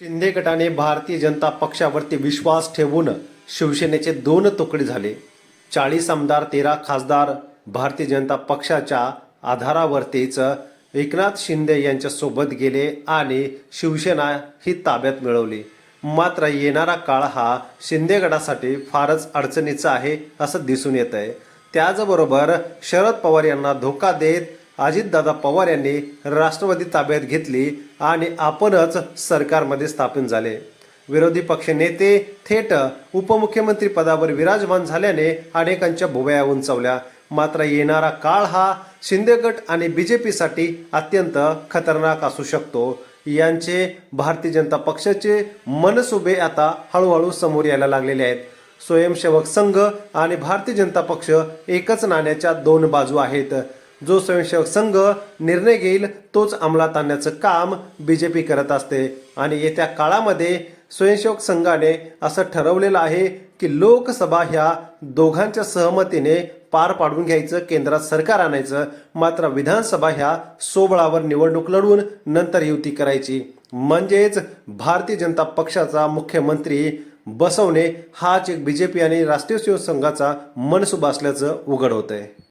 शिंदे गटाने भारतीय जनता पक्षावरती विश्वास ठेवून शिवसेनेचे दोन तुकडे झाले. चाळीस आमदार तेरा खासदार भारतीय जनता पक्षाच्या आधारावरतीच एकनाथ शिंदे यांच्यासोबत गेले आणि शिवसेना ही ताब्यात मिळवली. मात्र येणारा काळ हा शिंदे गटासाठी फारच अडचणीचा आहे असं दिसून येत आहे त्याचबरोबर शरद पवार यांना धोका देत अजितदादा पवार यांनी राष्ट्रवादी ताब्यात घेतली आणि आपणच सरकारमध्ये स्थापन झाले. विरोधी पक्ष नेते थेट उपमुख्यमंत्री पदावर विराजमान झाल्याने अनेकांच्या भुवया उंचावल्या. मात्र येणारा काळ हा शिंदे गट आणि बीजेपीसाठी अत्यंत खतरनाक असू शकतो. यांचे भारतीय जनता पक्षाचे मनसुबे आता हळूहळू समोर यायला लागलेले आहेत. स्वयंसेवक संघ आणि भारतीय जनता पक्ष एकच नाण्याच्या दोन बाजू आहेत. जो स्वयंसेवक संघ निर्णय घेईल तोच अंमलात आणण्याचं काम बी जे पी करत असते. आणि येत्या काळामध्ये स्वयंसेवक संघाने असं ठरवलेलं आहे की लोकसभा ह्या दोघांच्या सहमतीने पार पाडून घ्यायचं केंद्रात सरकार आणायचं. मात्र विधानसभा ह्या सोबळावर निवडणूक लढवून नंतर युती करायची. म्हणजेच भारतीय जनता पक्षाचा मुख्यमंत्री बसवणे हाच एक बीजेपी आणि राष्ट्रीय शिवसंघाचा मनसुबा असल्याचं उघड होत आहे